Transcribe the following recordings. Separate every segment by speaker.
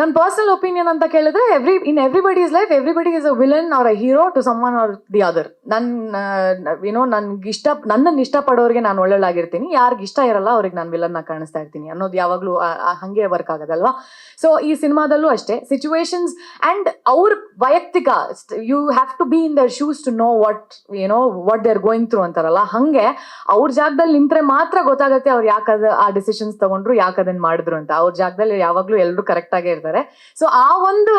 Speaker 1: ನನ್ನ personal opinion ಅಂತ ಕೇಳಿದ್ರೆ every in everybody is life everybody is a villain or a hero to someone or the other ನನ್ನ ಏನೋ ನನ್ಗೆ ಇಷ್ಟ ನನ್ನನ್ನು ಇಷ್ಟಪಡೋರಿಗೆ ನಾನು ಒಳ್ಳೊಳ್ಳಾಗಿರ್ತೀನಿ. ಯಾರಿಗೆ ಇಷ್ಟ ಇರಲ್ಲ ಅವ್ರಿಗೆ ನಾನು ವಿಲನ್ನ ಕಾಣಿಸ್ತಾ ಇರ್ತೀನಿ ಅನ್ನೋದು ಯಾವಾಗಲೂ ಹಂಗೆ ವರ್ಕ್ ಆಗೋದಲ್ವಾ? ಸೊ ಈ ಸಿನಿಮಾದಲ್ಲೂ ಅಷ್ಟೇ. ಸಿಚುವೇಶನ್ಸ್ ಆ್ಯಂಡ್ ಅವ್ರ ವೈಯಕ್ತಿಕ you have to be in their shoes to know what ಏನೋ what they are going through ಅಂತಾರಲ್ಲ? ಹಂಗೆ ಅವ್ರ ಜಾಗದಲ್ಲಿ ನಿಂತ್ರೆ ಮಾತ್ರ ಗೊತ್ತಾಗುತ್ತೆ ಅವ್ರು ಯಾಕದ, ಆ ಡಿಸಿಷನ್ಸ್ ತಗೊಂಡ್ರು ಯಾಕೆ ಅದನ್ನ ಮಾಡಿದ್ರು ಅಂತ. ಅವ್ರ ಜಾಗದಲ್ಲಿ ಯಾವಾಗಲೂ ಎಲ್ಲರೂ ಕರೆಕ್ಟ್ ಇರ್ತಾರೆ. ಸೊ ಆ ಒಂದು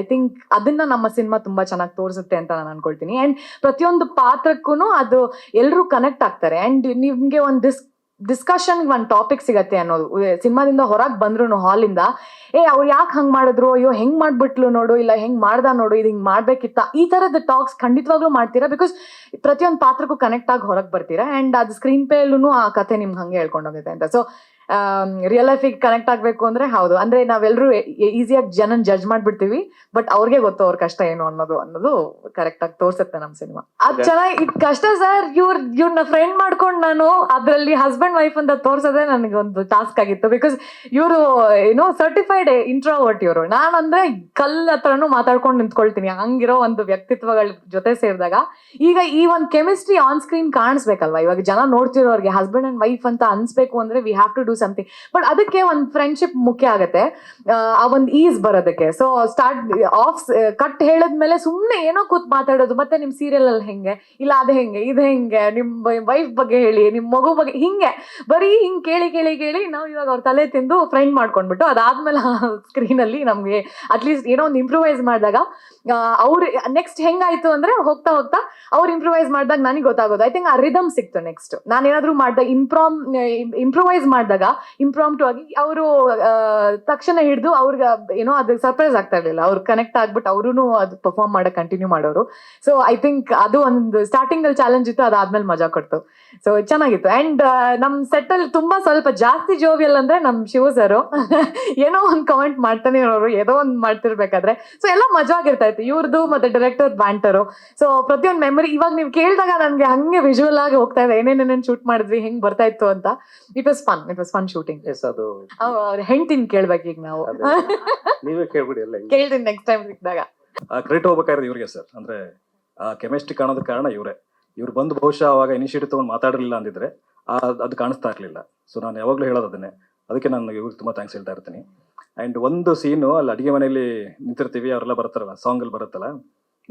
Speaker 1: ಐ ಥಿಂಕ್ ಅದನ್ನ ನಮ್ಮ ಸಿನಿಮಾ ತುಂಬಾ ಚೆನ್ನಾಗಿ ತೋರಿಸುತ್ತೆ ಅಂತ ನಾನು ಅನ್ಕೊಳ್ತೀನಿ. ಅಂಡ್ ಪ್ರತಿಯೊಂದು ಪಾತ್ರಕ್ಕೂ ಅದು ಎಲ್ಲರೂ ಕನೆಕ್ಟ್ ಆಗ್ತಾರೆ. ಅಂಡ್ ನಿಮ್ಗೆ ಒಂದು ಡಿಸ್ ಡಿಸ್ಕಷನ್ ಒಂದು ಟಾಪಿಕ್ ಸಿಗತ್ತೆ ಅನ್ನೋದು. ಸಿನಿಮಾದಿಂದ ಹೊರಗೆ ಬಂದ್ರು ಹಾಲಿಂದ ಏ, ಅವ್ರು ಯಾಕೆ ಹಂಗ್ ಮಾಡಿದ್ರು? ಅಯ್ಯೋ, ಹೆಂಗ್ ಮಾಡ್ಬಿಟ್ಲು ನೋಡು? ಇಲ್ಲ, ಹೆಂಗ್ ಮಾಡ್ದ ನೋಡು? ಇದು ಹಿಂಗ್ ಮಾಡ್ಬೇಕಿತ್ತ? ಈ ತರದ ಟಾಕ್ಸ್ ಖಂಡಿತವಾಗ್ಲೂ ಮಾಡ್ತೀರಾ? ಬಿಕಾಸ್ ಪ್ರತಿಯೊಂದು ಪಾತ್ರಕ್ಕೂ ಕನೆಕ್ಟ್ ಆಗಿ ಹೊರಗೆ ಬರ್ತೀರಾ? ಅಂಡ್ ಅದು ಸ್ಕ್ರೀನ್ ಪೇಲೂ ಆ ಕತೆ ನಿಮ್ಗೆ ಹಂಗೆ ಹೇಳ್ಕೊಂಡೋಗುತ್ತೆ ಅಂತ. ಸೊ ರಿಯಲ್ ಲೈಫಿಗೆ ಕನೆಕ್ಟ್ ಆಗ್ಬೇಕು ಅಂದ್ರೆ ಹೌದು. ಅಂದ್ರೆ ನಾವೆಲ್ಲರೂ ಈಸಿಯಾಗಿ ಜನನ್ ಜಡ್ಜ್ ಮಾಡ್ಬಿಡ್ತೀವಿ ಬಟ್ ಅವ್ರಿಗೆ ಗೊತ್ತು ಅವ್ರ ಕಷ್ಟ ಏನು ಅನ್ನೋದು ಅನ್ನೋದು ಕರೆಕ್ಟ್ ಆಗಿ ತೋರ್ಸುತ್ತೆ ನಮ್ಮ ಸಿನಿಮಾ ಅದ್ ಚೆನ್ನಾಗಿ ಇದ್ ಕಷ್ಟ ಸರ್ ಇವ್ರ ಇವ್ರನ್ನ ಫ್ರೆಂಡ್ ಮಾಡ್ಕೊಂಡು ನಾನು ಅದ್ರಲ್ಲಿ ಹಸ್ಬೆಂಡ್ ವೈಫ್ ಅಂತ ತೋರ್ಸೋದೇ ನನಗೆ ಒಂದು ಟಾಸ್ಕ್ ಆಗಿತ್ತು. ಬಿಕಾಸ್ ಇವರು ಏನೋ ಸರ್ಟಿಫೈಡ್ ಇಂಟ್ರೋವರ್ಟ್ ಇವರು. ನಾನು ಅಂದ್ರೆ ಕಲ್ ಹತ್ರನು ಮಾತಾಡ್ಕೊಂಡು ನಿಂತ್ಕೊಳ್ತೀನಿ. ಹಂಗಿರೋ ಒಂದು ವ್ಯಕ್ತಿತ್ವಗಳ ಜೊತೆ ಸೇರಿದಾಗ ಈಗ ಈ ಒಂದು ಕೆಮಿಸ್ಟ್ರಿ ಆನ್ ಸ್ಕ್ರೀನ್ ಕಾಣಿಸ್ಬೇಕಲ್ವಾ? ಇವಾಗ ಜನ ನೋಡ್ತಿರೋರಿಗೆ ಹಸ್ಬೆಂಡ್ ಅಂಡ್ ವೈಫ್ ಅಂತ ಅನ್ಸ್ಬೇಕು ಅಂದ್ರೆ we have to do something but ಅದಕ್ಕೆ ಒಂದು ಫ್ರೆಂಡ್ಶಿಪ್ ಮುಖ್ಯ ಆಗುತ್ತೆ. ಆ, ಒಂದು ಈಸ್ ಬರೋದಕ್ಕೆ. ಸೊ ಸ್ಟಾರ್ಟ್ ಆಫ್ ಕಟ್ ಹೇಳಿದ್ಮೇಲೆ ಸುಮ್ಮನೆ ಏನೋ ಕೂತ್ ಮಾತಾಡೋದು. ಮತ್ತೆ ನಿಮ್ ಸೀರಿಯಲ್ ಅಲ್ಲಿ ಹೆಂಗೆ? ಇಲ್ಲ ಅದು ಹೆಂಗೆ? ಇದು ಹೆಂಗೆ? ನಿಮ್ ವೈಫ್ ಬಗ್ಗೆ ಹೇಳಿ ನಿಮ್ ಮಗು ಬಗ್ಗೆ ಹಿಂಗೆ. ಬರೀ ಹಿಂಗ್ ಕೇಳಿ ಕೇಳಿ ಕೇಳಿ ನಾವು ಇವಾಗ ಅವ್ರ ತಲೆ ತಿಂದು ಫ್ರೆಂಡ್ ಮಾಡ್ಕೊಂಡ್ಬಿಟ್ಟು ಅದಾದ್ಮೇಲೆ ಸ್ಕ್ರೀನ್ ಅಲ್ಲಿ ನಮ್ಗೆ ಅಟ್ಲೀಸ್ಟ್ ಏನೋ ಒಂದು ಇಂಪ್ರೂವೈಸ್ ಮಾಡಿದಾಗ ಅವ್ರು ನೆಕ್ಸ್ಟ್ ಹೆಂಗಾಯ್ತು ಅಂದ್ರೆ ಹೋಗ್ತಾ ಹೋಗ್ತಾ ಅವ್ರು ಇಂಪ್ರೂವೈಸ್ ಮಾಡಿದಾಗ ನನಗೆ ಗೊತ್ತಾಗೋದು. ಐ ಥಿಂಕ್ ಆ ರಿದಮ್ ಸಿಕ್ತು ನೆಕ್ಸ್ಟ್ ನಾನು ಏನಾದ್ರು ಮಾಡಿದಾಗ ಇಂಪ್ರಾಮ್ ಇಂಪ್ರೂವೈಸ್ ಮಾಡಿದಾಗ ಇಂಪ್ರಾಮ್ ಟು ಆಗಿ ಅವರು ತಕ್ಷಣ ಹಿಡಿದು ಅವ್ರಿಗೆ, ಏನೋ ಅದು ಸರ್ಪ್ರೈಸ್ ಆಗ್ತಾ ಇರಲಿಲ್ಲ. ಅವ್ರು ಕನೆಕ್ಟ್ ಆಗ್ಬಿಟ್ಟು ಅವರು ಅದು ಪರ್ಫಾರ್ಮ್ ಮಾಡಕ್ ಕಂಟಿನ್ಯೂ ಮಾಡೋರು. ಸೊ ಐ ಥಿಂಕ್ ಅದು ಒಂದು ಸ್ಟಾರ್ಟಿಂಗ್ ಅಲ್ಲಿ ಚಾಲೆಂಜ್ ಇತ್ತು ಅದಾದ್ಮೇಲೆ ಮಜಾ ಕೊಡ್ತು. ಸೊ ಚೆನ್ನಾಗಿತ್ತು. ಅಂಡ್ ನಮ್ ಸೆಟ್ ಅಲ್ಲಿ ತುಂಬಾ ಸ್ವಲ್ಪ ಜಾಸ್ತಿ ಜೋವಿಯಲ್ ಅಂದ್ರೆ ನಮ್ ಶಿವ ಸರ್ ಏನೋ ಒಂದ್ ಕಮೆಂಟ್ ಮಾಡ್ತಾನೆ ಇರೋರು, ಏನೋ ಒಂದ್ ಮಾಡ್ತಿರ್ಬೇಕಾದ್ರೆ. ಸೊ ಎಲ್ಲ ಮಜಾ ಆಗಿರ್ತಾ ಇತ್ತು. ಇವ್ರದ್ದು ಮತ್ತೆ ಡೈರೆಕ್ಟರ್ ಬ್ಯಾಂಟರು ಸೊ ಪ್ರತಿಯೊಂದು ಮೆಮೊರಿ ಇವಾಗ ನೀವು ಕೇಳಿದಾಗ ನನ್ಗೆ ಹಂಗೆ ವಿಜುವಲ್ ಆಗಿ ಹೋಗ್ತಾ ಇದೆ. ಏನೇನೇನ್ ಶೂಟ್ ಮಾಡಿದ್ವಿ, ಹೆಂಗ್ ಬರ್ತಾ ಇತ್ತು ಅಂತ. It was fun it was fun shooting
Speaker 2: S ಅದು.
Speaker 1: ಅವ್ರ ಹೆಂಡ್ತಿನ್ ಕೇಳ್ಬೇಕು ಈಗ ನಾವು.
Speaker 2: ನೀವೇ ಕೇಳ್ಬಿಡಿ ಎಲ್ಲ ಹಿಂಗೆ.
Speaker 1: ಕೇಳ್ತೀನಿ ನೆಕ್ಸ್ಟ್ ಟೈಮ್ ಸಿಕ್ಕಿದಾಗ
Speaker 3: ಕ್ರೆಡಿಟ್ ಹೋಗ್ಬೇಕಾದ್ರೆ ಇವ್ರಿಗೆ ಸರ್ ಅಂದ್ರೆ ಆ ಕೆಮಿಸ್ಟ್ರಿ ಕಾಣೋದ ಕಾರಣ ಇವರೇ. ಇವ್ರು ಬಂದು ಬಹುಶಃ ಅವಾಗ ಇನಿಷಿಯೇಟಿವ್ ತಗೊಂಡು ಮಾತಾಡಿರಲಿಲ್ಲ ಅಂದಿದ್ರೆ ಆ ಅದು ಕಾಣಿಸ್ತಾ ಇರಲಿಲ್ಲ. ಸೊ ನಾನು ಯಾವಾಗಲೂ ಹೇಳೋದು ಅದನ್ನೇ. ಅದಕ್ಕೆ ನಾನು ಇವ್ರಿಗೆ ತುಂಬ ಥ್ಯಾಂಕ್ಸ್ ಹೇಳ್ತಾ ಇರ್ತೀನಿ. ಆ್ಯಂಡ್ ಒಂದು ಸೀನು ಅಲ್ಲಿ ಅಡುಗೆ ಮನೆಯಲ್ಲಿ ನಿಂತಿರ್ತೀವಿ ಅವರೆಲ್ಲ ಬರ್ತಾರಲ್ಲ ಸಾಂಗಲ್ಲಿ ಬರುತ್ತಲ್ಲ.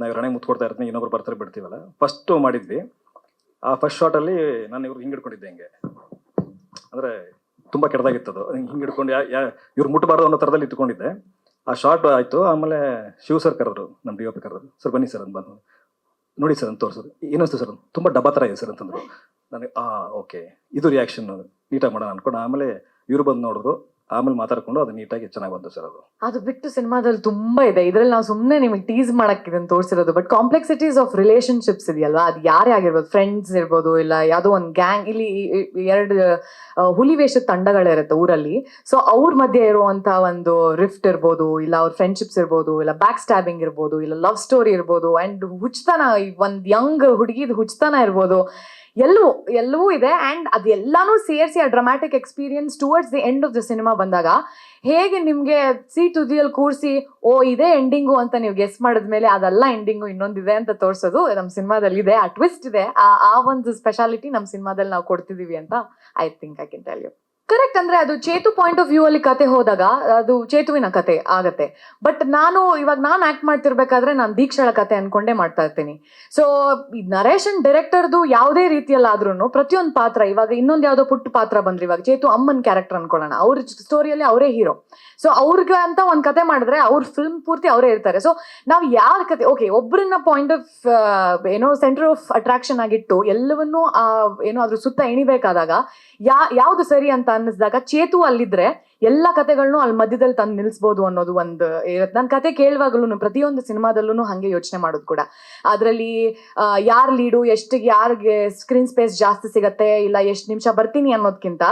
Speaker 3: ನಾವು ರಣೆ ಮುತ್ಕೊಡ್ತಾ ಇರ್ತೀನಿ ಇನ್ನೊಬ್ರು ಬರ್ತಾರೆ ಬಿಡ್ತೀವಲ್ಲ. ಫಸ್ಟು ಮಾಡಿದ್ವಿ. ಆ ಫಸ್ಟ್ ಶಾಟಲ್ಲಿ ನಾನು ಇವ್ರಿಗೆ ಹಿಂಗಿಡ್ಕೊಂಡಿದ್ದೆ ಹಿಂಗೆ. ಅಂದರೆ ತುಂಬ ಅದು. ಹಿಂಗೆ ಹಿಡ್ಕೊಂಡು ಯಾ ಯಾ, ಇವ್ರು ಮುಟ್ಟಬಾರ್ದು ಅನ್ನೋ ಥರದಲ್ಲಿ ಇಟ್ಕೊಂಡಿದ್ದೆ. ಆ ಶಾರ್ಟ್ ಆಯಿತು, ಆಮೇಲೆ ಶಿವ ಸರ್ ಕರೆದ್ರು ನಮ್ಮ ಡಿ ಒ ಪಿ ಕರೆದ್ರು. ಸರ್, ಬನ್ನಿ ಸರ್ ಅಂತ ಬಂದು. ನೋಡಿ ಸರ್, ಅಂತ ತೋರಿಸೋದು ಏನಿಸ್ತು ಸರ್, ತುಂಬ ಡಬ್ಬ ಥರ ಇದೆ ಸರ್, ಅಂತಂದ್ರು. ನನಗೆ, ಆ, ಓಕೆ. ಇದು ರಿಯಾಕ್ಷನ್ ನೀಟಾಗಿ ಮಾಡೋಣ ಅಂದ್ಕೊಂಡು ಆಮೇಲೆ ಇವ್ರು ಬಂದು ನೋಡಿದ್ರು ಆಮೇಲೆ ಮಾತಾಡ್ಕೊಂಡು ಅದು ನೀಟಾಗಿ ಚೆನ್ನಾಗಿ ಬಂತು ಸರ್ ಅದು.
Speaker 1: ಅದು ಬಿಟ್ಟು ಸಿನಿಮಾದಲ್ಲಿ ತುಂಬಾ ಇದೆ. ಇದ್ರಲ್ಲಿ ನಾವು ಸುಮ್ಮನೆ ನಿಮಗೆ ಟೀಸ್ ಮಾಡಕ್ ಇದನ್ನ ತೋರಿಸಿರೋದು ಬಟ್ ಕಾಂಪ್ಲೆಕ್ಸಿಟೀಸ್ ಆಫ್ ರಿಲೇಶನ್ಶಿಪ್ಸ್ ಇದೆಯಲ್ವಾ? ಅದು ಯಾರೇ ಆಗಿರ್ಬೋದು ಫ್ರೆಂಡ್ಸ್ ಇರ್ಬೋದು, ಇಲ್ಲ ಯಾವುದೋ ಒಂದು ಗ್ಯಾಂಗ್ ಇಲ್ಲಿ ಎರಡು ಹುಲಿ ವೇಷದ ತಂಡಗಳಿರುತ್ತೆ ಊರಲ್ಲಿ. ಸೊ ಅವ್ರ ಮಧ್ಯೆ ಇರುವಂತ ಒಂದು ರಿಫ್ಟ್ ಇರ್ಬೋದು, ಇಲ್ಲ ಅವ್ರ ಫ್ರೆಂಡ್ಶಿಪ್ಸ್ ಇರ್ಬೋದು, ಇಲ್ಲ ಬ್ಯಾಕ್ ಸ್ಟ್ಯಾಬಿಂಗ್ ಇರ್ಬೋದು, ಇಲ್ಲ ಲವ್ ಸ್ಟೋರಿ ಇರ್ಬೋದು ಅಂಡ್ ಹುಚ್ಚತನ ಒಂದು ಯಂಗ್ ಹುಡುಗಿದ್ ಹುಚ್ಚತನ ಇರ್ಬೋದು ಎಲ್ಲವೂ ಎಲ್ಲವೂ ಇದೆ. ಅಂಡ್ ಅದೆಲ್ಲಾನು ಸೇರಿಸಿ ಆ dramatic experience towards the end of the cinema ಬಂದಾಗ ಹೇಗೆ ನಿಮ್ಗೆ ಸಿ ತುದಿಯಲ್ಲಿ ಕೂರಿಸಿ, ಓ, ಇದೇ ಎಂಡಿಂಗು ಅಂತ ನೀವು ಗೆಸ್ ಮಾಡಿದ್ಮೇಲೆ ಅದೆಲ್ಲ ಎಂಡಿಂಗು ಇನ್ನೊಂದಿದೆ ಅಂತ ತೋರಿಸೋದು. ನಮ್ಮ ಸಿನಿಮಾದಲ್ಲಿ ಇದೆ, ಆ ಟ್ವಿಸ್ಟ್ ಇದೆ. ಆ ಆ ಒಂದು ಸ್ಪೆಷಾಲಿಟಿ ನಮ್ಮ ಸಿನಿಮಾದಲ್ಲಿ ನಾವು ಕೊಡ್ತಿದೀವಿ ಅಂತ I think I can tell you correct ಅಂದ್ರೆ ಅದು ಚೇತು ಪಾಯಿಂಟ್ ಆಫ್ ವ್ಯೂ ಅಲ್ಲಿ ಕತೆ ಹೋದಾಗ ಅದು ಚೇತುವಿನ ಕತೆ ಆಗತ್ತೆ. ಬಟ್ ನಾನು ಇವಾಗ ನಾನು ಆಕ್ಟ್ ಮಾಡ್ತಿರ್ಬೇಕಾದ್ರೆ ನಾನು ದೀಕ್ಷಳ ಕತೆ ಅನ್ಕೊಂಡೇ ಮಾಡ್ತಾ ಇರ್ತೀನಿ. ಸೊ ನರೇಶನ್ ಡೈರೆಕ್ಟರ್ದು ಯಾವುದೇ ರೀತಿಯಲ್ಲಾದ್ರೂ ಪ್ರತಿಯೊಂದು ಪಾತ್ರ, ಇವಾಗ ಇನ್ನೊಂದು ಯಾವುದೋ ಪುಟ್ಟ ಪಾತ್ರ ಬಂದ್ರೆ ಇವಾಗ ಚೇತು ಅಮ್ಮನ್ ಕ್ಯಾರೆಕ್ಟರ್ ಅನ್ಕೊಳ್ಳೋಣ. ಅವ್ರ ಸ್ಟೋರಿಯಲ್ಲಿ ಅವರೇ ಹೀರೋ ಸೊ ಅವ್ರಿಗೆ ಅಂತ ಒಂದು ಕತೆ ಮಾಡಿದ್ರೆ ಅವ್ರ ಫಿಲ್ಮ್ ಪೂರ್ತಿ ಅವರೇ ಇರ್ತಾರೆ. ಸೊ ನಾವು ಯಾವ ಕತೆ ಓಕೆ ಒಬ್ಬರನ್ನ ಪಾಯಿಂಟ್ ಆಫ್ ಏನೋ ಸೆಂಟರ್ ಆಫ್ ಅಟ್ರಾಕ್ಷನ್ ಆಗಿಟ್ಟು ಎಲ್ಲವನ್ನೂ ಏನೋ ಅದ್ರ ಸುತ್ತ ಎಣಿಬೇಕಾದಾಗ ಯಾ, ಯಾವ್ದು ಸರಿ ಅಂತ ಅನ್ನಿಸಿದಾಗ ಚೇತು ಅಲ್ಲಿದ್ರೆ ಎಲ್ಲ ಕತೆಗಳನ್ನೂ ಅಲ್ಲಿ ಮಧ್ಯದಲ್ಲಿ ತಂದು ನಿಲ್ಸ್ಬೋದು ಅನ್ನೋದು ಒಂದು ಇರುತ್ತೆ ನನ್ನ ಕತೆ ಕೇಳುವಾಗಲೂ ಪ್ರತಿಯೊಂದು ಸಿನಿಮಾದಲ್ಲೂ ಹಾಗೆ ಯೋಚನೆ ಮಾಡೋದು ಕೂಡ. ಅದರಲ್ಲಿ ಯಾರು ಲೀಡು, ಎಷ್ಟು ಯಾರಿಗೆ ಸ್ಕ್ರೀನ್ ಸ್ಪೇಸ್ ಜಾಸ್ತಿ ಸಿಗತ್ತೆ, ಇಲ್ಲ ಎಷ್ಟು ನಿಮಿಷ ಬರ್ತೀನಿ ಅನ್ನೋದಕ್ಕಿಂತ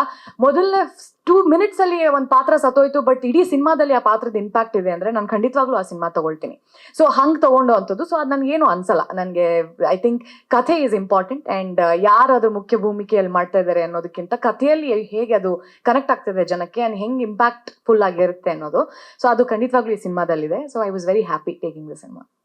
Speaker 1: ಮೊದಲನೇ ಟೂ ಮಿನಿಟ್ಸ್ ಅಲ್ಲಿ ಒಂದು ಪಾತ್ರ ಸತ್ತೋಯ್ತು, ಬಟ್ ಇಡೀ ಸಿನಿಮಾದಲ್ಲಿ ಆ ಪಾತ್ರದ ಇಂಪ್ಯಾಕ್ಟ್ ಇದೆ ಅಂದ್ರೆ ನಾನು ಖಂಡಿತವಾಗ್ಲೂ ಆ ಸಿನಿಮಾ ತಗೊಳ್ತೀನಿ. ಸೊ, ಹಂಗೆ ತಗೊಂಡು ಅಂಥದ್ದು ಸೊ, ಅದು ನನಗೇನು ಅನ್ಸಲ್ಲ. ನನಗೆ, ಐ ಥಿಂಕ್ ಕಥೆ ಈಸ್ ಇಂಪಾರ್ಟೆಂಟ್ ಅಂಡ್ ಯಾರು ಅದು ಮುಖ್ಯ ಭೂಮಿಕೆಯಲ್ಲಿ ಮಾಡ್ತಾ ಇದ್ದಾರೆ ಅನ್ನೋದಕ್ಕಿಂತ ಕಥೆಯಲ್ಲಿ ಹೇಗೆ ಅದು ಕನೆಕ್ಟ್ ಆಗ್ತಿದೆ ಜನಕ್ಕೆ, ಅಂಡ್ ಹೆಂಗ್ ಇಂಪ್ಯಾಕ್ಟ್ ಫುಲ್ ಆಗಿರುತ್ತೆ ಅನ್ನೋದು. ಸೊ ಅದು ಖಂಡಿತವಾಗ್ಲೂ ಈ ಸಿನಿಮಾದಲ್ಲಿದೆ. So I was very happy taking the cinema